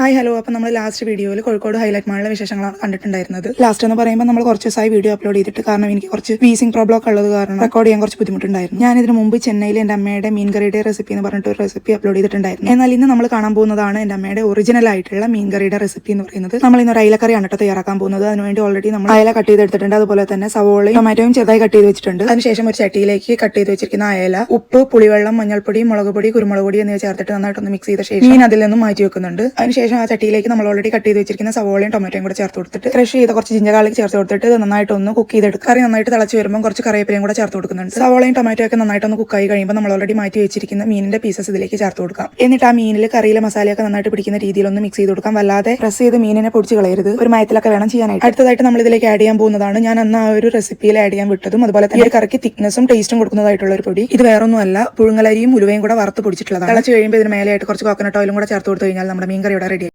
Hi hello. അപ്പോൾ നമ്മൾ last വീഡിയോയിൽ കോഴിക്കോട് ഹൈലൈറ്റ് മാളിലെ വിശേഷങ്ങളാണ് കണ്ടിട്ടുണ്ടായിരുന്നത്. ലാസ്റ്റ് എന്ന് പറയുമ്പോൾ നമ്മൾ കുറച്ച് ദിവസമായി വീഡിയോ അപ്ലോഡ് ചെയ്തിട്ട് കാരണം എനിക്ക് കുറച്ച് വീസിംഗ് ഒക്കെ ഉള്ളത് കാരണം റെക്കോർഡ് ചെയ്യാൻ കുറച്ച് ബുദ്ധിമുട്ടുണ്ടായിരുന്നു. ഞാൻ ഇതിന് മുമ്പ് ചെന്നൈയിൽ എന്റെ അമ്മയുടെ മീൻ കറിയുടെ റെസിപ്പി എന്ന് പറഞ്ഞിട്ട് ഒരു റെസിപ്പി അപ്ലോഡ് ചെയ്തിട്ടുണ്ടായിരുന്നു. എന്നാൽ ഇന്ന് നമ്മൾ കാണാൻ പോകുന്നതാണ് എന്റെ അമ്മയുടെ ഒറിജിനൽ ആയിട്ടുള്ള മീൻ കറിയുടെ റെസിപ്പി എന്ന് പറയുന്നത്. നമ്മൾ ഇന്ന് ഒരു അയലക്കറിയാണ് കേട്ടോ തയ്യാറാക്കാൻ പോകുന്നത്. അതിനുവേണ്ടി ഓൾറെഡി നമ്മൾ അയല കട്ട് ചെയ്തെടുത്തിട്ടുണ്ട്. അതുപോലെ തന്നെ സവോളയും ടൊമാറ്റോയും ചെറുതായി കട്ട് ചെയ്ത് വെച്ചിട്ടുണ്ട് അതിനുശേഷം ഒരു ചട്ടിയിലേക്ക് കട്ട് ചെയ്ത് വെച്ചിരിക്കുന്ന അയല ഉപ്പ് പുളിവെള്ളം മഞ്ഞൾപ്പൊടി മുളക് പൊടി കുരുമുളക് പൊടി എന്നിവ ചേർത്തിട്ട് നന്നായിട്ടൊന്ന് മിക്സ് ചെയ്ത ശേഷം മീൻ അതിൽ നിന്നും മാറ്റി വെക്കുന്നുണ്ട്. അതിനുശേഷം ആ ചട്ടിയിലേക്ക് നമ്മൾ ഓൾറെഡി കട്ട് ചെയ്ത് വെച്ചിരിക്കുന്ന സവോളയും ടൊമാറ്റോയും കൂടെ ചേർത്ത് കൊടുത്തിട്ട് ക്രഷ് ചെയ്ത കുറച്ച് ജിഞ്ചർ ഗാർലിക് ചേർത്ത് കൊടുത്തിട്ട് നന്നായിട്ട് ഒന്ന് കുക്ക് ചെയ്തെടുക്കുക. കറി നന്നായിട്ട് തിളച്ച് വരുമ്പോൾ കുറച്ച് കറിവേപ്പിലയും കൂടെ ചേർത്ത് കൊടുക്കുന്നുണ്ട്. സവോളയും ടൊമാറ്റോ ഒക്കെ നന്നായിട്ട് ഒന്ന് കുക്കായി കഴിയുമ്പോൾ നമ്മൾ ഓൾറെഡി മാറ്റി വെച്ചിരിക്കുന്ന മീനിന്റെ പീസസ് ഇതിലേക്ക് ചേർത്ത് കൊടുക്കാം. എന്നിട്ട് ആ മീനിൽ കറിയിലെ മസാലയൊക്കെ നന്നായിട്ട് പിടിക്കുന്ന രീതിയിൽ ഒന്ന് മിക്സ് ചെയ്ത് കൊടുക്കാം. വല്ലാതെ പ്രസ് ചെയ്ത് മീനിനെ പൊടിച്ച് കളയരുത്. ഒരു മയത്തിലൊക്കെ വേണം ചെയ്യാനായിട്ട്. അടുത്തതായിട്ട് നമ്മൾ ഇതിലേക്ക് ആഡ് ചെയ്യാൻ പോകുന്നതാണ് ഞാൻ അന്ന് ആ ഒരു റെസിപ്പിയിൽ ആഡ് ചെയ്യാൻ വിട്ടതും അതുപോലെ തന്നെ ഒരു കറിക്ക് തിക്നെസ്സും ടേസ്റ്റും കൊടുക്കുന്നതായിട്ടുള്ള ഒരു പൊടി. ഇത് വേറൊന്നുമല്ല പുഴുങ്ങലരിയും ഉലുവയും കൂടെ വറുത്ത് പൊടിച്ചിട്ടുള്ളതാണ്. തിളച്ച് കഴിയുമ്പോൾ ഇതിന് മേലെയായിട്ട് കുറച്ച് കോക്കനട്ട് ഓയിലും കൂടെ ചേർത്ത് കൊടുത്തു കഴിഞ്ഞാൽ നമ്മുടെ മീൻ കറിയുടെ